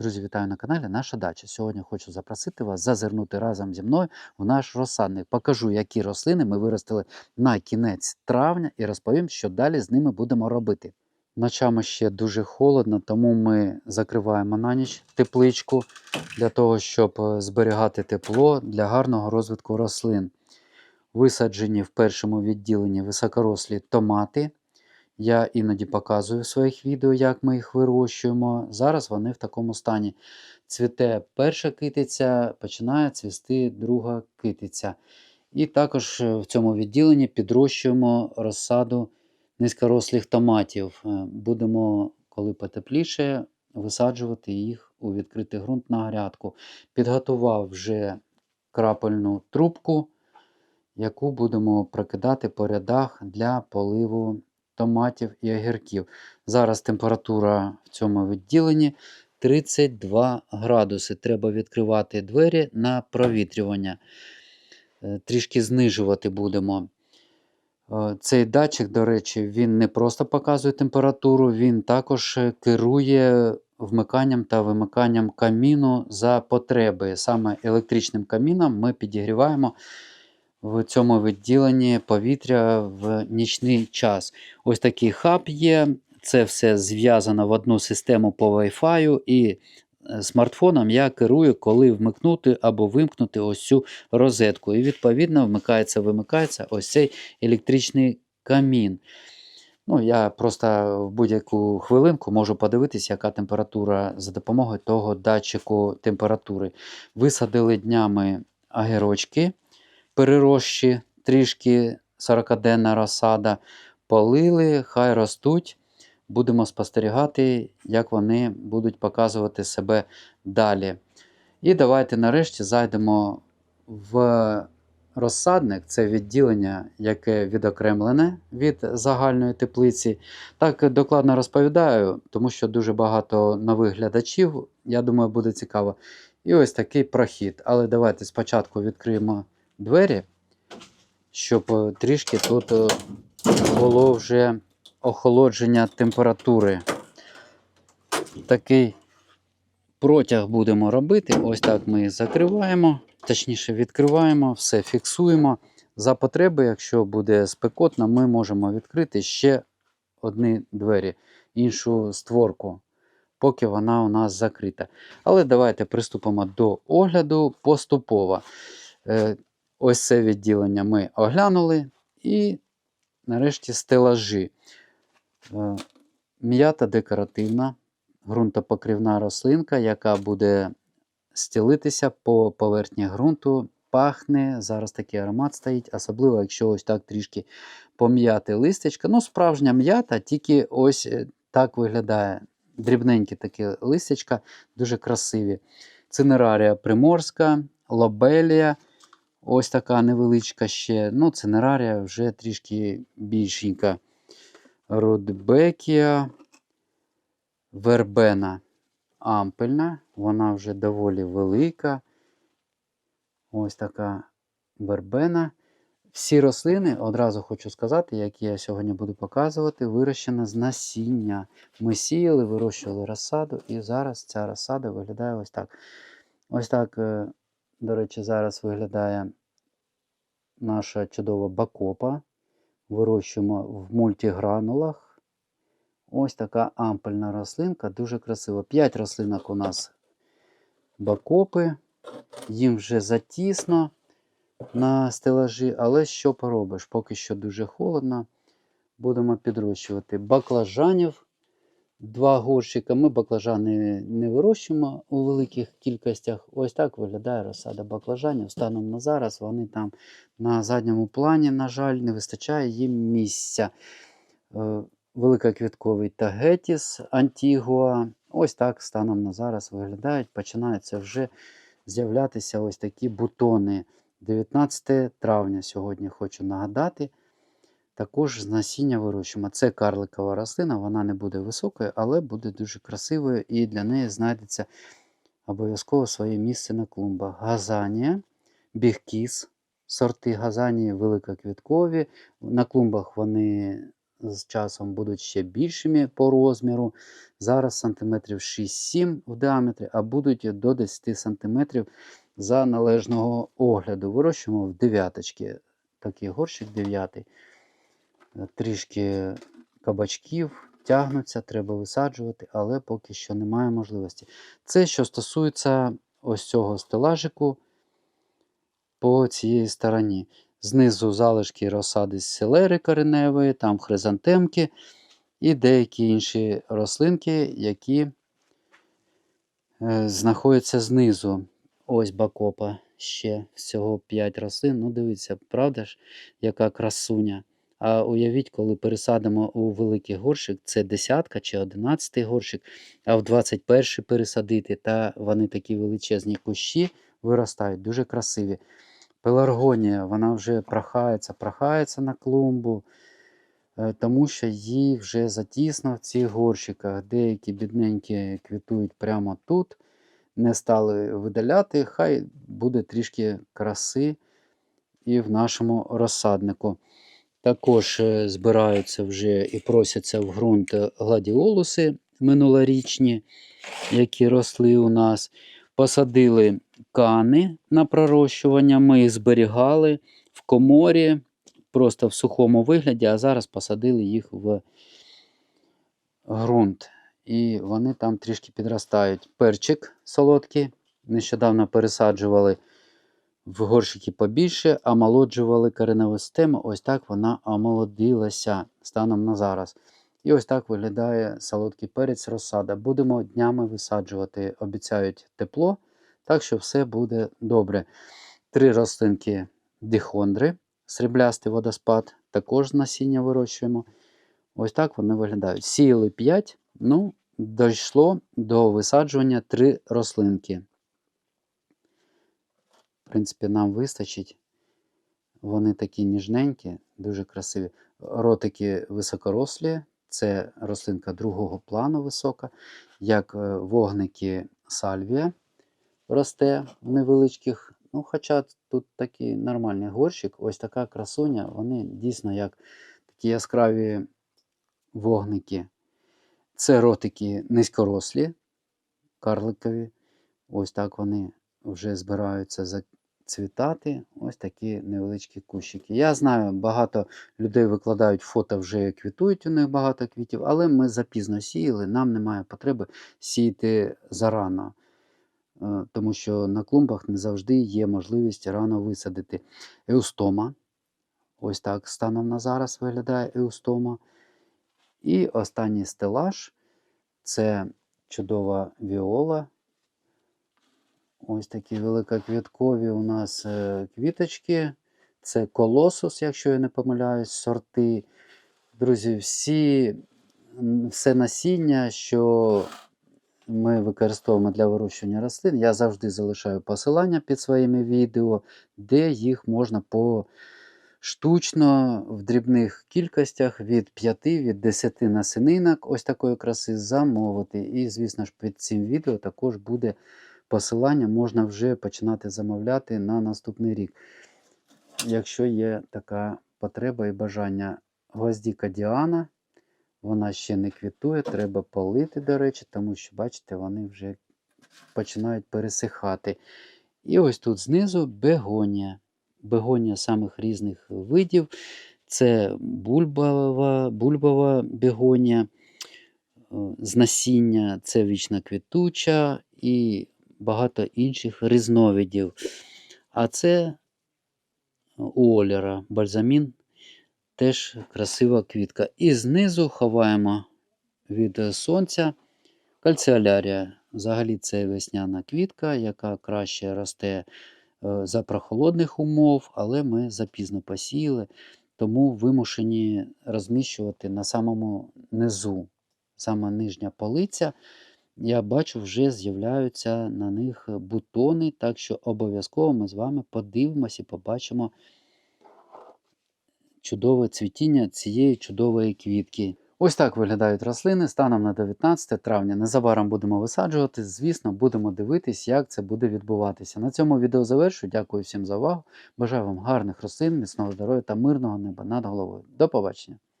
Друзі, вітаю на каналі Наша дача. Сьогодні хочу запросити вас зазирнути разом зі мною в наш розсадник. Покажу, які рослини ми виростили на кінець травня і розповім, що далі з ними будемо робити. Ночами ще дуже холодно, тому ми закриваємо на ніч тепличку для того, щоб е, зберігати тепло для гарного розвитку рослин. Висаджені в першому відділенні високорослі томати. Я іноді показую в своїх відео, як ми їх вирощуємо. Зараз вони в такому стані. Цвіте перша китиця, починає цвісти друга китиця. І також е, в цьому відділенні підрощуємо розсаду низькорослих томатів. Е, Будемо, коли потепліше, висаджувати їх у відкритий ґрунт на грядку. Підготував вже крапельну трубку, яку будемо прокидати по рядах для поливу томатів і огірків. Зараз температура в цьому відділенні 32 градуси. Треба відкривати двері на провітрювання. Е, Трішки знижувати будемо. Е, Цей датчик, до речі, він не просто показує температуру, він також керує вмиканням та вимиканням каміну за потреби. Саме електричним каміном ми підігріваємо в цьому відділенні повітря в нічний час. Ось такий хаб є. Це все зв'язано в одну систему по Wi-Fi, і е, смартфоном я керую, коли вмикнути або вимкнути ось цю розетку. І відповідно вмикається, вимикається ось цей електричний камін. Ну, я просто в будь-яку хвилинку можу подивитися, яка температура за допомогою того датчику температури. Висадили днями агірочки перерощі, трішки 40-денна розсада. Полили, хай ростуть. Будемо спостерігати, як вони будуть показувати себе далі. І давайте нарешті зайдемо в розсадник. Це відділення, яке відокремлене від загальної теплиці. Так докладно розповідаю, тому що дуже багато нових глядачів. Я думаю, буде цікаво. І ось такий прохід. Але давайте спочатку відкриємо двері, щоб е, трішки тут е, було вже охолодження температури. Такий протяг будемо робити. Ось так ми закриваємо, точніше відкриваємо, все фіксуємо. За потреби, якщо буде спекотно, ми можемо відкрити ще одні двері, іншу створку, поки вона у нас закрита. Але давайте приступимо до огляду поступово. Ось це відділення ми оглянули. І нарешті стелажі. Е, М'ята декоративна, ґрунтопокривна рослинка, яка буде стілитися по поверхні ґрунту, пахне. Зараз такий аромат стоїть, особливо, якщо ось так трішки пом'яти листячка. Ну, справжня м'ята, тільки ось е, так виглядає. Дрібненькі такі листячка, дуже красиві. Цинерарія приморська, лобелія. Ось така невеличка ще. Ну, це цинерарія вже трішки більшенька. Рудбекія, вербена ампельна. Вона вже доволі велика. Ось така вербена. Всі рослини, одразу хочу сказати, які я сьогодні буду показувати, вирощені з насіння. Ми сіяли, вирощували розсаду, і зараз ця розсада виглядає ось так. Ось так, е, до речі, зараз виглядає наша чудова бакопа. Вирощуємо в мультигранулах. Ось така ампельна рослинка, дуже красива. 5 рослинок у нас бакопи. Їм вже затісно на стелажі, але що поробиш? Поки що дуже холодно. Будемо підрощувати баклажанів. Два горщика. Ми баклажани не вирощуємо у великих кількостях. Ось так виглядає розсада баклажанів. Станом на зараз вони там на задньому плані, на жаль, не вистачає їм місця. Е, Великоквітковий тагетіс, Антігуа. Ось так станом на зараз виглядають. Починаються вже з'являтися ось такі бутони. 19 травня сьогодні хочу нагадати. Також з насіння вирощуємо. Це карликова рослина, вона не буде високою, але буде дуже красивою і для неї знайдеться обов'язково своє місце на клумбах. Газанія, бігкіс, сорти газанії великоквіткові. На клумбах вони з часом будуть ще більшими по розміру. Зараз сантиметрів 6-7 в діаметрі, а будуть до 10 сантиметрів за належного огляду. Вирощуємо в дев'яточки. Такий горщик дев'ятий. Е, Трішки кабачків тягнуться, треба висаджувати, але поки що немає можливості. Це що стосується ось цього стелажику по цій стороні. Знизу залишки розсади селери кореневої, там хризантемки і деякі інші рослинки, які е, знаходяться знизу. Ось бакопа ще всього 5 рослин. Ну, дивіться, правда ж, яка красуня. А уявіть, коли пересадимо у великий горщик, це десятка чи одинадцятий горщик, а в 21-й пересадити, та вони такі величезні кущі виростають, дуже красиві. Пеларгонія, вона вже прохається, прохається на клумбу, е, тому що їй вже затісно в цих горщиках. Деякі бідненькі квітують прямо тут. Не стали видаляти, хай буде трішки краси і в нашому розсаднику. Також е, збираються вже і просяться в ґрунт гладіолуси минулорічні, які росли у нас. Посадили кани на пророщування, ми їх зберігали в коморі, просто в сухому вигляді, а зараз посадили їх в ґрунт. І вони там трішки підростають. Перчик солодкий. Нещодавно пересаджували в горщики побільше, омолоджували кореневу систему. Ось так вона омолодилася станом на зараз. І ось так виглядає солодкий перець розсада. Будемо днями висаджувати, обіцяють тепло, так що все буде добре. Три рослинки дихондри, сріблястий водоспад, також насіння вирощуємо. Ось так вони виглядають. Сіяли 5, ну, дійшло до висаджування 3 рослинки. Принципі, нам вистачить. Вони такі ніжненькі, дуже красиві. Ротики високорослі, це рослинка другого плану висока, як е, вогники сальвія росте в невеличких. Ну, Хоча тут такий нормальний горщик, ось така красуня, вони дійсно як такі яскраві вогники. Це ротики низькорослі, карликові. Ось так вони вже збираються зацвітати. Ось такі невеличкі кущики. Я знаю, багато людей викладають фото, вже квітують у них багато квітів, але ми запізно сіяли, нам немає потреби сіяти зарано. Е, Тому що на клумбах не завжди є можливість рано висадити. Еустома. Ось так станом на зараз виглядає еустома. І останній стелаж це чудова віола. Ось такі великоквіткові у нас е, квіточки. Це колосус, якщо я не помиляюсь, сорти. Друзі, всі, все насіння, що ми використовуємо для вирощування рослин, я завжди залишаю посилання під своїми відео, де їх можна по штучно в дрібних кількостях від 5 від 10 насінинок ось такої краси замовити. І, звісно ж, під цим відео також буде посилання, можна вже починати замовляти на наступний рік. Якщо є така потреба і бажання. Гвоздіка Діана, вона ще не квітує, треба полити, до речі, тому що, бачите, вони вже починають пересихати. І ось тут знизу бегонія. Бегонія самих різних видів. Це бульбова, бульбова бегонія, е, з насіння, це вічна квітуча і багато інших різновидів. А це у Олера бальзамін, теж красива квітка. І знизу ховаємо від сонця кальціолярія. Взагалі це весняна квітка, яка краще росте е, за прохолодних умов, але ми запізно посіяли, тому вимушені розміщувати на самому низу, саме нижня полиця. Я бачу, вже з'являються на них бутони, так що обов'язково ми з вами подивимося і побачимо чудове цвітіння цієї чудової квітки. Ось так виглядають рослини станом на 19 травня. Незабаром будемо висаджувати. Звісно, будемо дивитись, як це буде відбуватися. На цьому відео завершую. Дякую всім за увагу. Бажаю вам гарних рослин, міцного здоров'я та мирного неба над головою. До побачення!